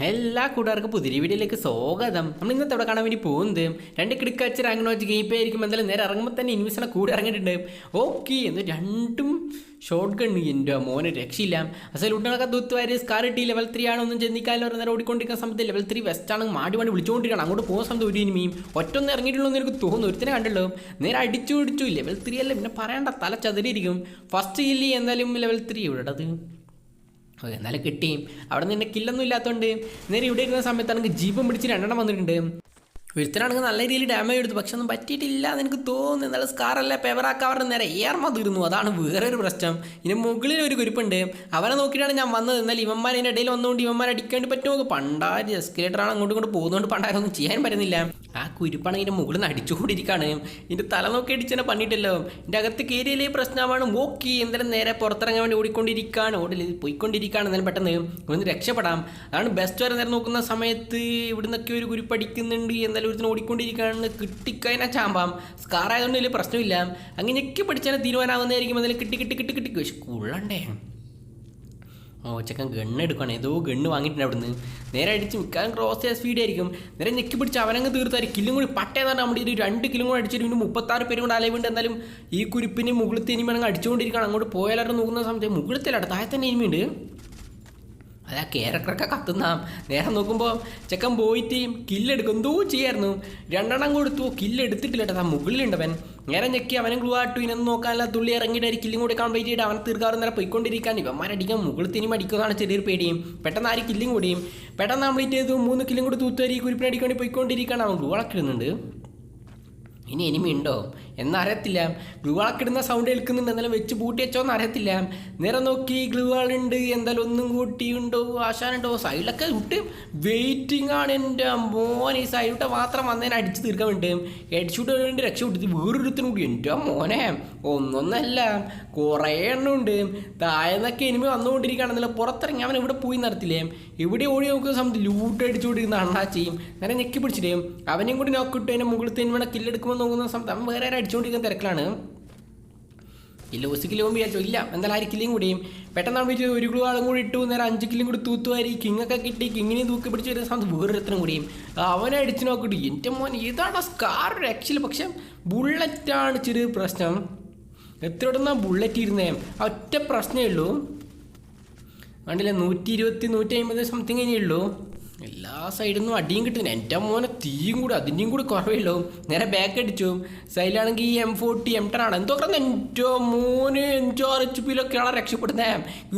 എല്ലാ കൂട്ടുകാർക്കും പുതിയ വീഡിയോയിലേക്ക് സ്വാഗതം. നമ്മൾ ഇന്നത്തെ അവിടെ കാണാൻ വേണ്ടി പോകുന്നത് രണ്ട് റാങ്ക് വെച്ച് ഗെയിം പേ ആയിരിക്കും. എന്തായാലും നേരെ ഇറങ്ങുമ്പോൾ തന്നെ ഇൻവിസിനെ കൂടെ ഇറങ്ങിയിട്ടുണ്ട്. ഓക്കെ എന്ന് രണ്ടും ഷോർട്ട് ഗൺ എന്റെ മോനെ രക്ഷയില്ല. അസൽ ഉണ്ടൊക്കെ ദൂത്തുവാര് സ്കാർ ടി ലെവൽ ത്രീ ആണോ ഒന്നും ചെന്നിക്കാലോ നേരെ ഓടിക്കൊണ്ടിരിക്കുന്ന സമയത്ത് ലെവൽ ത്രീ വെസ്റ്റ് ആണ് മാടി മാടി വിളിച്ചുകൊണ്ടിരിക്കണം അങ്ങോട്ട് പോകുന്ന സമയത്ത് ഒരു ഇനിമിയും ഒറ്റൊന്നും ഇറങ്ങിയിട്ടുള്ളൂ എന്ന് എനിക്ക് തോന്നുന്നു. ഒരുത്തനെ കണ്ടല്ലോ നേരെ അടിച്ചു പിടിച്ചു. ലെവൽ ത്രീ അല്ല? പിന്നെ പറയണ്ട. തല ചതിരിയിരിക്കും. ഫസ്റ്റ് ഇല്ലേ? എന്തായാലും ലെവൽ ത്രീ ഇവിടെ എന്നാലും കിട്ടി. അവിടെ നിന്ന് കില്ലൊന്നും ഇല്ലാത്തതുകൊണ്ട് നേരെ ഇവിടെ ഇരുന്ന സമയത്ത് എനിക്ക് ജീപ്പും പിടിച്ച് രണ്ടെണ്ണം വന്നിട്ടുണ്ട്. ഒരുത്തനാണെങ്കിൽ നല്ല രീതിയിൽ ഡാമേജ് എടുത്തു പക്ഷെ ഒന്നും പറ്റിയിട്ടില്ല എന്ന് എനിക്ക് തോന്നുന്നു എന്നാലും സ്കാറല്ല പെവറാക്കാവരുടെ നേരെ ഏർമ തീർന്നു അതാണ് വേറൊരു പ്രശ്നം. ഇതിന് മുകളിൽ ഒരു കുരുപ്പുണ്ട്. അവനെ നോക്കിയിട്ടാണ് ഞാൻ വന്നത്. എന്നാൽ ഇവന്മാർ അതിന്റെ ഇടയിൽ വന്നുകൊണ്ട് ഇവന്മാർ അടിക്കേണ്ടി പറ്റുമോ? പണ്ടാരി എസ്കലേറ്ററാണ് അങ്ങോട്ടും ഇങ്ങോട്ട് പോകുന്നതുകൊണ്ട് പണ്ടാരൊന്നും ചെയ്യാൻ പറ്റുന്നില്ല. ആ കുരുപ്പാണെങ്കിൽ ഇതിന്റെ മുകളിൽ നിന്ന് അടിച്ചുകൊണ്ടിരിക്കുകയാണ് ഇതിന്റെ തല നോക്കി അടിച്ചതിനെ പണിയിട്ടല്ലോ. ഇതിന്റെ അകത്ത് കയറിയില്ലേ പ്രശ്നമാണ്. നോക്കി എന്തായാലും നേരെ പുറത്തിറങ്ങാൻ വേണ്ടി ഓടിക്കൊണ്ടിരിക്കുകയാണ് ഓടില്ല പോയിക്കൊണ്ടിരിക്കുകയാണ് എന്നാലും പെട്ടെന്ന് ഒന്ന് രക്ഷപ്പെടാം. അതാണ് ബെസ്റ്റ് വരെ നേരം നോക്കുന്ന സമയത്ത് ഇവിടുന്നൊക്കെ ഒരു കുരിപ്പ് അടിക്കുന്നുണ്ട്. എന്തായാലും ഒരുത്തിന് ഓടിക്കൊണ്ടിരിക്കുകയാണ്. കിട്ടിക്കഴിഞ്ഞാൽ ചാമ്പാം. സ്കാർ ആയതുകൊണ്ട് വലിയ പ്രശ്നമില്ല. അങ്ങനെ ഞെക്കി പഠിച്ചാൽ തീരുമാനമാകുന്നതായിരിക്കും അതിൽ കിട്ടി കിട്ടി കിട്ടി കിട്ടി. പക്ഷെ കൊള്ളണ്ടേ. ഓ ചെക്കൻ ഗണ്ണ് എടുക്കുകയാണ് ഏതോ ഗണ്ണ് വാങ്ങിയിട്ടുണ്ട് അവിടുന്ന്. നേരെ അടിച്ച് മിക്കാൻ ക്രോസ് ചെയ്യാൻ സ്പീഡ് ആയിരിക്കും. നേരെ ഞെക്കി പിടിച്ച് അവനങ്ങ് തീർത്താൽ കില്ലും കൂടി പട്ടേന്നാണ് നമ്മുടെ ഒരു രണ്ട് കിലും കൂടി അടിച്ചിട്ട് പിന്നെ മുപ്പത്താറ് പേരും കൂടെ അലവുണ്ട് എന്നാലും ഈ കുരിപ്പിന് മുകളിൽ ഇനിമ അങ്ങ് അടിച്ചുകൊണ്ടിരിക്കുകയാണ്. അങ്ങോട്ട് പോയാലും നോക്കുന്ന സമയത്ത് മുകളിൽ മുകളിലത്തെ താഴെ തന്നെ ഇനിമയുണ്ട് അതാ ക്യാരക്ടറൊക്കെ കത്തുന്ന. നേരെ നോക്കുമ്പോൾ ചെക്കൻ പോയിട്ട് കില്ലെടുക്കും. എന്തോ ചെയ്യായിരുന്നു. രണ്ടെണ്ണം കൊടുത്തു. കില്ലെടുത്തിട്ടില്ല കേട്ടോ. ആ മുകളിലുണ്ടവൻ. നേരെ ഞെക്കി അവനും ഗ്ലൂ ആട്ടു ഇനൊന്നും നോക്കാനല്ല. തുള്ളി ഇറങ്ങിയിട്ട് കില്ലും കൂടി കംപ്ലീറ്റ് ചെയ്തിട്ട് അവൻ തീർക്കാറ് നേരെ പോയിക്കൊണ്ടിരിക്കാൻ ഇവന്മാരടിക്കാൻ മുകളിൽ തിനി അടിക്കുന്നതാണ് ചെറിയൊരു പേടിയും. പെട്ടെന്ന് ആര് കില്ലും കൂടിയും പെട്ടെന്ന് കംപ്ലീറ്റ് ചെയ്തു. മൂന്ന് കില്ലും കൂടി തൂത്തുവരി കുരിപ്പിനെ അടിക്കാൻ വേണ്ടി പോയിക്കൊണ്ടിരിക്കുകയാണ് അവൻ ഗ്ലൂ അളക്കിടുന്നുണ്ട് ഇനി എനിമി ഉണ്ടോ എന്നറിയത്തില്ല. ഗ്ലൂ ഇടുന്ന സൗണ്ട് കേൾക്കുന്നുണ്ട് എന്നാലും വെച്ച് പൂട്ടി വെച്ചോന്ന് അറിയത്തില്ല. നേരെ നോക്കി ഗ്ലൂ വാളുണ്ട് എന്തായാലും ഒന്നും കൂട്ടിയുണ്ടോ? ആശാനുണ്ടോ? സൈഡിലൊക്കെ വിട്ട് വെയിറ്റിംഗ് ആണ് എന്റെ മോൻ. ഈ സൈഡിലൂടെ മാത്രം വന്നതിനെ അടിച്ച് തീർക്കാൻ വേണ്ടി. ഹെഡ്ഷൂട്ട് വേണ്ടി രക്ഷപ്പെട്ടത് വേറൊരുത്തിനും കൂടി എന്റെ മോനെ ഒന്നൊന്നല്ല. കുറേ എണ്ണം ഉണ്ട്. താഴെന്നൊക്കെ എനിമി വന്നുകൊണ്ടിരിക്കുകയാണെന്നല്ല പുറത്തിറങ്ങി അവൻ ഇവിടെ പോയി നടത്തില്ലേ ഇവിടെ ഓടി നോക്കുന്ന സമയത്ത് ലൂട്ട് അടിച്ചുകൊണ്ടിരുന്ന അണ്ണാച്ചിയും നേരെ ഞെക്കി പിടിച്ചിട്ടേ അവനെയും കൂടി നോക്കിയിട്ട് അതിന്റെ മുകളിൽ തന്നെ വേണം കില്ലെടുക്കുമ്പോൾ നോക്കുന്ന സമയത്ത് അവൻ വേറെ അടിച്ചുകൊണ്ടിരിക്കുന്ന തിരക്കിലാണ്. ഇല്ല ഒരു കിലോ വിചാരിച്ചോ ഇല്ല എന്തായാലും ആര് കില്ലും കൂടിയും. പെട്ടെന്നാണ് വിളിച്ചത് ഒരു കിലോ ആളും കൂടി ഇട്ടു നേരെ അഞ്ച് കിലോ കൂടി തൂത്തുവാരി കിങ്ങൊക്കെ കിട്ടി കിങ്ങിനെ തൂക്കി പിടിച്ച് വരുന്ന സമയത്ത് വേറൊരുത്തനും കൂടിയും. അവനെ അടിച്ചു നോക്കിയിട്ട് എന്റെ മോൻ ഇതാണ് സ്കാർ രക്ഷയിൽ പക്ഷെ ബുള്ളറ്റാണ് ചെറിയ പ്രശ്നം. എത്രയോടൊന്നാ ബുള്ളറ്റ് ഇരുന്നേ? ഒറ്റ പ്രശ്നമേ ഉള്ളൂ. കണ്ടില്ല നൂറ്റി ഇരുപത്തി നൂറ്റി അമ്പത് സംതിങ് ഇനിയുള്ളൂ എല്ലാ സൈഡിൽ നിന്നും അടിയും കിട്ടുന്നു എന്റെ മോനെ തീയും കൂടി അതിന്റെയും കൂടി കുറവില്ലോ നേരെ ബാക്ക് അടിച്ചു. സൈഡിലാണെങ്കിൽ ഈ എം ഫോർട്ടി എം ടെൻ ആണ്. എന്തോ പറഞ്ഞ എന്റെ മോന് അഞ്ചോ ആർ എച്ച് പിയിലൊക്കെയാണ് രക്ഷപ്പെടുന്നത്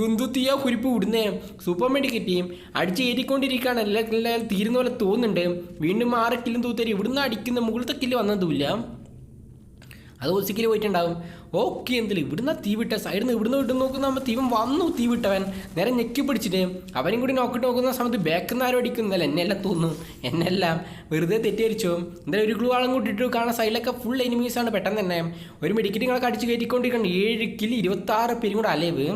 എന്തു തീയാ കുരിപ്പ് വിടുന്നേ സൂപ്പർ മെഡിക്കറ്റ് അടിച്ച് ഏരിക്കൊണ്ടിരിക്കുകയാണ്. എല്ലാം തീരുന്ന പോലെ തോന്നുന്നുണ്ട്. വീണ്ടും ആറ് കില്ലും തൂത്തരി. ഇവിടുന്ന് അടിക്കുന്ന മുകളിലത്തെ കില്ല് വന്നതുമില്ല. അത് ഒസിക്കൽ പോയിട്ടുണ്ടാവും. ഓക്കെ എന്തിൽ ഇവിടുന്ന് തീ വിട്ട സൈഡിൽ നിന്ന് ഇവിടുന്ന് വിട്ട് നോക്കുന്ന നമ്മൾ തീവൻ വന്നു തീ വിട്ടവൻ. നേരെ ഞെക്കി പിടിച്ചിട്ട് അവനും കൂടി നോക്കിട്ട് നോക്കുന്ന സമയത്ത് ബാക്കിൽ നിന്ന് ആരും അടിക്കുന്നില്ല എന്നെല്ലാം തോന്നുന്നു. എന്നെല്ലാം വെറുതെ തെറ്റിദ്ധരിച്ചു. എന്തായാലും ഒരു ഗ്ലൂ ആളും കൂട്ടിട്ട് കാണാൻ സൈഡിലൊക്കെ ഫുൾ എനിമീസാണ് പെട്ടെന്ന് തന്നെ. ഒരു മെഡിക്കറ്റിങ്ങളൊക്കെ അടിച്ച് കയറ്റിക്കൊണ്ടിരിക്കണം ഏഴ് കിലി ഇരുപത്താറ് പേരും കൂടെ അലവ്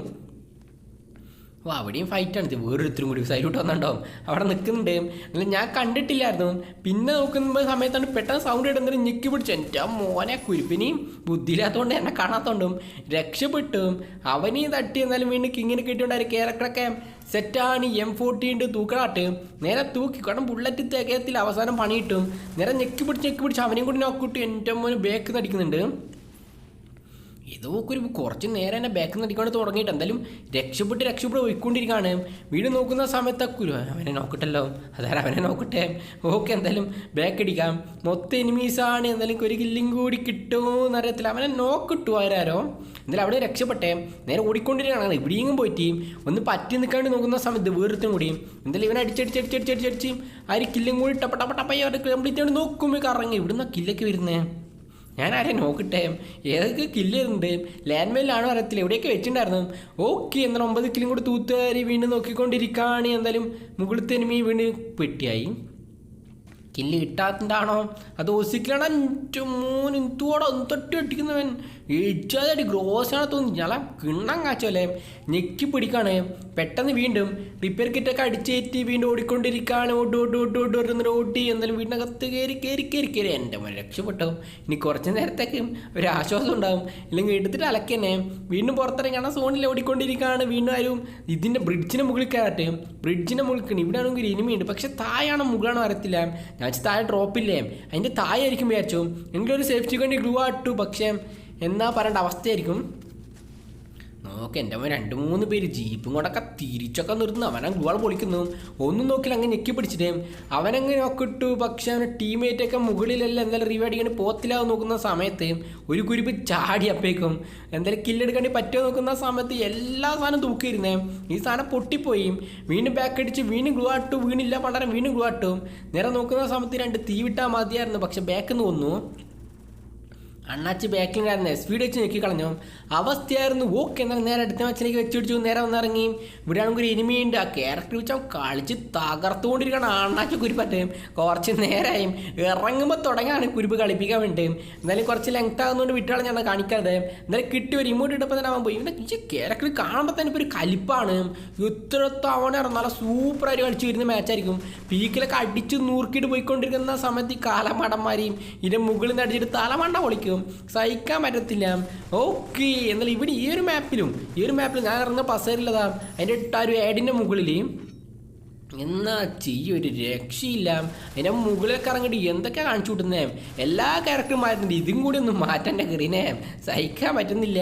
ഓ അവിടെയും ഫൈറ്റാണ് ഇത് വേറൊരുത്തരും കൂടി സൈലൂട്ട് വന്നിട്ടുണ്ടാവും. അവിടെ നിൽക്കുന്നുണ്ട് അല്ല ഞാൻ കണ്ടിട്ടില്ലായിരുന്നു. പിന്നെ നോക്കുന്ന സമയത്താണ് പെട്ടെന്ന് സൗണ്ട് ഇടുന്നത് ഞെക്കി പിടിച്ചു. എന്റെ മോനെ കുരുപ്പിനെയും ബുദ്ധിയില്ലാത്തതുകൊണ്ട് എന്നെ കാണാത്തതുകൊണ്ടും രക്ഷപ്പെട്ടും. അവനീ തട്ടി എന്നാലും വീണ്ടും കിങ്ങിനെ കിട്ടിയോണ്ടായി ക്യാരക്ടറൊക്കെ സെറ്റാണ് എം ഫോർട്ടി ഉണ്ട് തൂക്കടാട്ട് നേരെ തൂക്കി കാരണം ബുള്ളറ്റ് തേക്കത്തിൽ അവസാനം പണിയിട്ടും. നേരെ ഞെക്കി പിടിച്ച് ഞെക്കി പിടിച്ച് അവനെയും കൂടി നോക്കിയിട്ട് എന്റെ മോന് ബേക്ക് നടിക്കുന്നുണ്ട് ഏതോ ഒരു കുറച്ച് നേരം എന്നെ ബാക്കിൽ നിന്ന് അടിക്കാണ്ട് തുടങ്ങിയിട്ട് എന്തായാലും രക്ഷപ്പെട്ട് രക്ഷപ്പെട്ട് പോയിക്കൊണ്ടിരിക്കുകയാണ് വീട് നോക്കുന്ന സമയത്ത് അവനെ നോക്കട്ടല്ലോ. അതായത് അവനെ നോക്കട്ടെ? ഓക്കെ എന്തായാലും ബാക്ക് അടിക്കാം മൊത്തം എനിമീസാണ് എന്തായാലും ഒരു കില്ലും കൂടി കിട്ടുമോ എന്നറിയത്തില്ല അവനെ നോക്കിട്ടു ആരാരോ. എന്തായാലും അവിടെ രക്ഷപ്പെട്ടേ. നേരെ ഓടിക്കൊണ്ടിരിക്കുകയാണ്. ഇവിടെയും പോയിട്ട് ഒന്ന് പറ്റി നിൽക്കാണ്ട് നോക്കുന്ന സമയത്ത് വേറൊരുത്തും കൂടി. എന്തായാലും ഇവനെ അടിച്ചടിച്ചടിച്ചടിച്ചടിച്ചടിച്ച് ആ ഒരു കില്ലും കൂടി ടപ്പ ടപ്പ ടപ്പ കംപ്ലീറ്റ് ആയിട്ട് നോക്കുമ്പോൾ കറങ്ങി. ഇവിടുന്ന് കില്ലൊക്കെ വരുന്നേ? ഞാൻ ആരെ നോക്കട്ടെ? ഏതൊക്കെ കില്ല് കില്ലുണ്ട് ലാൻഡ് മെയിലാണോ അറിയത്തില്ല. എവിടെയൊക്കെ വെച്ചിട്ടുണ്ടായിരുന്നു? ഓക്കെ എന്നാൽ ഒമ്പത് കില്ലും കൂടി തൂത്തുകാരി വീണ്ടും നോക്കിക്കൊണ്ടിരിക്കുകയാണ്. എന്തായാലും മുകളിലത്തെ എനിമി വീണ്ടും പെട്ടിയായി. കില്ല് കിട്ടാത്തതാണോ അത് ഒസിക്കലാണ് മൂന്ന് എന്തുവാടോ തൊട്ടി ഒട്ടിക്കുന്നവൻ ഇച്ചാതി ആണ് തോന്നി ഞാൻ കിണ്ണം കാച്ചല്ലേ? ഞെക്കി പിടിക്കാണ്. പെട്ടെന്ന് വീണ്ടും റിപ്പയർ കിറ്റൊക്കെ അടിച്ചേറ്റി വീണ്ടും ഓടിക്കൊണ്ടിരിക്കുകയാണ്. ഓട്ട് ഓട്ട് ഓട്ട് ഓട്ട് ഓട്ട് ഓട്ടി എന്നാലും വീടിനകത്ത് കയറി കയറി കയറി കയറി. എന്റെ മോനെ രക്ഷപ്പെട്ടോ. ഇനി കുറച്ച് നേരത്തേക്ക് ഒരു ആശ്വാസം ഉണ്ടാവും. ഇല്ലെങ്കിൽ എടുത്തിട്ട് അലക്കന്നെ. വീണ്ടും പുറത്തിറങ്ങിയാണ് സോണിൽ ഓടിക്കൊണ്ടിരിക്കുകയാണ്. വീണ്ടും ആരും ഇതിന്റെ ബ്രിഡ്ജിന്റെ മുകളിൽ കയറട്ടെ ബ്രിഡ്ജിന്റെ മുകളിൽ ഇവിടെ ആണെങ്കിൽ ഒരു ഇനിമയുണ്ട് പക്ഷേ താഴാണോ മുകളാണോ അറിയത്തില്ല. ഞാൻ താഴെ ഡ്രോപ്പില്ലേ അതിന്റെ താഴെ ആയിരിക്കും വിചാരിച്ചു എനിക്കൊരു സേഫ്റ്റിക്ക് വേണ്ടി ഗ്ലൂ ആട്ടു. പക്ഷേ എന്നാ പറയേണ്ട അവസ്ഥയായിരിക്കും? നോക്ക് എന്റെ അവൻ രണ്ട് മൂന്ന് പേര് ജീപ്പും കൊണ്ടൊക്കെ തിരിച്ചൊക്കെ നിർത്തുന്നു. അവനെ ഗുവാൾ പൊളിക്കുന്നു. ഒന്നും നോക്കില്ല അങ്ങ് ഞെക്കി പിടിച്ചിട്ടേ. അവനങ്ങനെ ഒക്കെ ഇട്ടു. പക്ഷെ അവന്റെ ടീമേറ്റൊക്കെ മുകളിലല്ല എന്തായാലും റീവ് ചെയ്യാൻ പോത്തിലാവ് നോക്കുന്ന സമയത്ത് ഒരു കുരിപ്പ് ചാടി അപ്പേക്കും. എന്തായാലും കില്ലെടുക്കാണ്ടി പറ്റുമോ നോക്കുന്ന സമയത്ത് എല്ലാ സാധനവും തൂക്കിയിരുന്നേ. ഈ സാധനം പൊട്ടിപ്പോയി. വീണ്ടും ബാക്ക് അടിച്ച് വീണ്ടും ഗ്ലൂ ആട്ടു വീണില്ല പണ്ടാരം വീണ്ടും ഗ്ലൂ ആട്ടു നേരെ നോക്കുന്ന സമയത്ത് രണ്ട് തീ വിട്ടാൽ മതിയായിരുന്നു. പക്ഷെ ബാക്കിൽ നിന്ന് വന്നു. അണ്ണാച്ചി ബാക്കിലുണ്ടായിരുന്നേ സ്പീഡ് വെച്ച് ഞെക്കി കളഞ്ഞു അവസ്ഥയായിരുന്നു. ഓക്കെ എന്നാൽ നേരെ അടുത്ത മച്ചിലേക്ക് വെച്ചുപിടിച്ചു നേരെ വന്നിറങ്ങി. ഇവിടെ ആണെങ്കിൽ ഒരു ഇനിമയുണ്ട് ആ ക്യാരക്ടർ വെച്ച് അവൻ കളിച്ച് തകർത്തുകൊണ്ടിരിക്കണം അണ്ണാച്ചി കുരിപ്പറ്റേ കുറച്ച് നേരമായും ഇറങ്ങുമ്പോൾ തുടങ്ങാണ് കുരിപ്പ് കളിപ്പിക്കാൻ വേണ്ടി. എന്നാലും കുറച്ച് ലെങ്ത് ആകുന്നതുകൊണ്ട് വിട്ടുകളഞ്ഞാണ് കാണിക്കാതെ എന്നാലും കിട്ടി ഒരു ഇമോട്ട് ഇട്ടപ്പോൾ തന്നെ അവൻ പോയി. ഇവിടെ ഈ ക്യാരക്ടർ കാണുമ്പോൾ തന്നെ ഇപ്പോൾ ഒരു കലിപ്പാണ്. ഇത്ര തവണ നല്ല സൂപ്പറായിട്ട് കളിച്ച് വരുന്ന മാച്ചായിരിക്കും പീക്കിലൊക്കെ അടിച്ച് നൂർക്കിയിട്ട് പോയിക്കൊണ്ടിരിക്കുന്ന സമയത്ത് ഈ കാലമടന്മാരെയും ഇതിന്റെ മുകളിൽ നിന്ന് അടിച്ചിട്ട് തലമണ്ട പൊളിക്കും. സഹിക്കാൻ പറ്റത്തില്ല. ഓക്കെ എന്നാൽ ഇവിടെ ഈ ഒരു മാപ്പിലും ഈ ഒരു മാപ്പിലും ഞാൻ ഇറങ്ങുന്ന പസേരില്ലതാ അതിന്റെ ഇട്ട ഒരു ഏഡിന്റെ മുകളിൽ എന്നാ ചെയ്യും ഒരു രക്ഷയില്ല. അതിന്റെ മുകളിലൊക്കെ ഇറങ്ങിയിട്ട് എന്തൊക്കെ കാണിച്ചു വിട്ടുന്നേ എല്ലാ ക്യാരക്ടറും മാറ്റുന്നുണ്ട് ഇതും കൂടി ഒന്ന് മാറ്റേണ്ട കയറിനെ സഹിക്കാൻ പറ്റുന്നില്ല.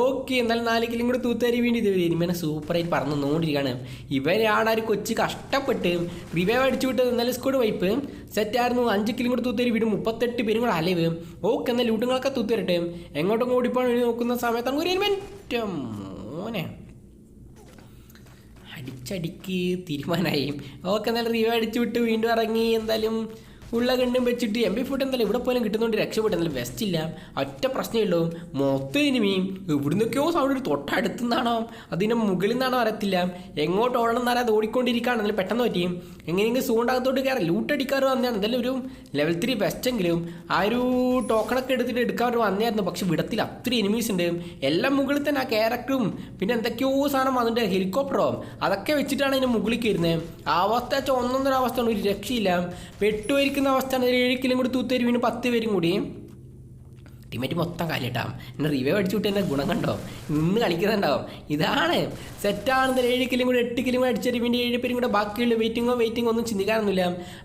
ഓക്കെ എന്നാലും നാല് കിലും കൂടി തൂത്തേരി വേണ്ടി ഇത് ഇനിമേനെ സൂപ്പറായിട്ട് പറന്ന് നോണ്ടിരിക്കുകയാണ് ഇവരാണ് ഒരു കൊച്ചു കഷ്ടപ്പെട്ട് റിവൈവ് അടിച്ചു വിട്ടത് എന്നാലും സ്കൂഡ് വൈപ്പ് സെറ്റായിരുന്നു അഞ്ച് കിലും കൂടെ തൂത്തേരി വീട് മുപ്പത്തെട്ട് പേരും കൂടെ അലവ്. ഓക്കെ എന്നാൽ ലൂട്ടുകളൊക്കെ തൂത്തരട്ടെ എങ്ങോട്ടും ഓടിപ്പോണ് വേണ്ടി നോക്കുന്ന സമയത്താണ് ഒരു എലിമെന്റ് മോനെ. അടിച്ചടിക്ക് തീരുമാനമായി ഓക്കെ എന്നാലും റിവ്യൂ അടിച്ചു വിട്ട് വീണ്ടും ഇറങ്ങി എന്തായാലും ഉള്ള കണ്ടും വെച്ചിട്ട് എം ബി ഫുഡ് എന്തായാലും ഇവിടെ പോലും കിട്ടുന്നതുകൊണ്ട് രക്ഷപ്പെട്ടു. വെസ്റ്റ് ഇല്ല. ഒറ്റ പ്രശ്നമുള്ളൂ മൊത്തം ഇനിമയും ഇവിടുന്നൊക്കെയോ സൗണ്ട് ഒരു തൊട്ടടുത്തു നിന്നാണോ അതിന്റെ മുകളിൽ നിന്നാണോ അറിയത്തില്ല. എങ്ങോട്ട് ഓടണം എന്നാലും അത് ഓടിക്കൊണ്ടിരിക്കുകയാണ്. എന്നാലും പെട്ടെന്ന് പറ്റിയും എങ്ങനെയെങ്കിലും സൂണ്ടാകത്തോട്ട് കയറാം ലൂട്ട് അടിക്കാറ് വന്നതാണ്. എന്തായാലും ഒരു ലെവൽ ത്രീ ബെസ്റ്റെങ്കിലും ആ ഒരു ടോക്കണൊക്കെ എടുത്തിട്ട് എടുക്കാൻ ഒരു വന്നായിരുന്നു പക്ഷെ വിടത്തിൽ അത്ര എനിമീസ് ഉണ്ട്. എല്ലാം മുകളിൽ തന്നെ ആ ക്യാരക്ടറും പിന്നെ എന്തൊക്കെയോ സാധനം വന്നിട്ട് ഹെലികോപ്റ്ററോ അതൊക്കെ വെച്ചിട്ടാണ് അതിന്റെ മുകളിൽ കയറുന്നത്. അവസ്ഥ വെച്ചാൽ ഒന്നൊന്നര അവസ്ഥയാണ് ഒരു രക്ഷയില്ല. പെട്ടുപോയിരിക്കുന്ന അവസ്ഥയാണ്. ഒരു ഏഴ് കിലും കൂടി തൂത്തേരി വീണ് പത്ത് പേരും കൂടി. ടീമേറ്റ് മൊത്തം കാലിട്ടാം എന്നെ റിവൈവ് അടിച്ചു വിട്ട് എന്നെ ഗുണം കണ്ടോ? നിന്ന് കളിക്കുന്നുണ്ടാവും. ഇതാണ്. സെറ്റാണെന്ന് ഏഴ് കിലും കൂടെ എട്ട് കിലും കൂടെ അടിച്ചിട്ട് പിന്നെ ഏഴ് പേരും കൂടെ ബാക്കിയുള്ള വെയിറ്റിങ്ങോ വെയിറ്റിങ്ങോ ഒന്നും ചിന്തിക്കാറൊന്നുമില്ല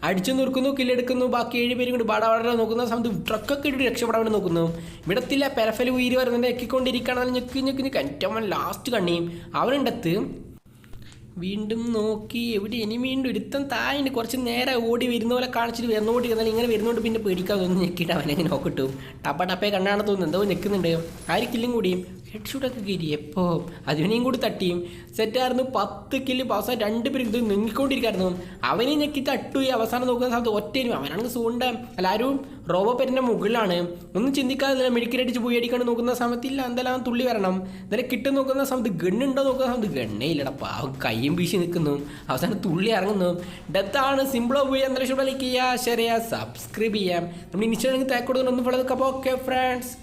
അടിച്ചു നിർക്കുന്നു കില്ലെടുക്കുന്നു ബാക്കി ഏഴ് പേരും കൂടി പാടാ വളരെ നോക്കുന്ന സമയത്ത് ട്രക്കൊക്കെ ഇട്ട് രക്ഷപ്പെടാൻ വേണ്ടി നോക്കുന്നു. ഇവിടത്തില്ല പെരഫൽ ഉയര് വരുന്നുണ്ട് എക്കിക്കൊണ്ടിരിക്കണം ഞെക്കി ഞെക്കി ഞെക്കി. കറ്റവൻ ലാസ്റ്റ് കണ്ണിയും അവനുണ്ടത്ത് വീണ്ടും നോക്കി. എവിടെ? ഇനി വീണ്ടും ഒരുത്തം താഴെ കുറച്ച് നേരെ ഓടി വരുന്ന പോലെ കാണിച്ചിട്ട് വരുന്നോട്ട് എന്നാൽ ഇങ്ങനെ വരുന്നോണ്ട് പിന്നെ പേടിക്കാതെ ഒന്ന് ഞെക്കിയിട്ട് അവനെങ്ങനെ നോക്കിട്ടു ടപ്പ ടപ്പേ കണ്ണാണെന്ന് തോന്നുന്നു. എന്തോ ആര് കില്ലും കൂടിയും? ഹെഡ് ഷൂട്ടൊക്കെ കയറി എപ്പോ? അതിനെയും കൂടി തട്ടിയും. സെറ്റായിരുന്നു പത്ത് കില്ല് അവസാനം രണ്ട് പേര് ഇത് നീങ്ങിക്കൊണ്ടിരിക്കായിരുന്നു. അവനെ ഞെക്കി തട്ടു. ഈ അവസാനം നോക്കുന്ന സ്ഥലത്ത് ഒറ്റയും അവനാണെങ്കിൽ സൂണ്ട. അല്ല ആരും റോബോ പെരിന്റെ മുകളിലാണ്. ഒന്നും ചിന്തിക്കാതെ മെഡിക്കലടിച്ച് പോയി അടിക്കാണ്ട് നോക്കുന്ന സമയത്ത് ഇല്ല എന്തായാലും അവൻ തുള്ളി വരണം. എന്തായാലും കിട്ടും നോക്കുന്ന സമയത്ത് ഗണ്ണുണ്ടോ നോക്കുന്ന സമയത്ത് ഗണ്ണേ ഇല്ലടാ. പാവം കയ്യും വീശി നിൽക്കുന്നു. അവസാനം തുള്ളി ഇറങ്ങുന്നു. ഡെത്താണ് സിമ്പിളോ പോയി. എന്തായാലും ഇഷ്ടം ലൈക്ക് ചെയ്യുക ഷെയർ ചെയ്യുക സബ്സ്ക്രൈബ് ചെയ്യാം നമ്മൾ ഇൻസ്റ്റാഗ്രാമിൽ തേക്ക് കൊടുക്കുന്നുണ്ട് ഒന്ന് ഫോളോ ഓക്കെ ഫ്രണ്ട്സ്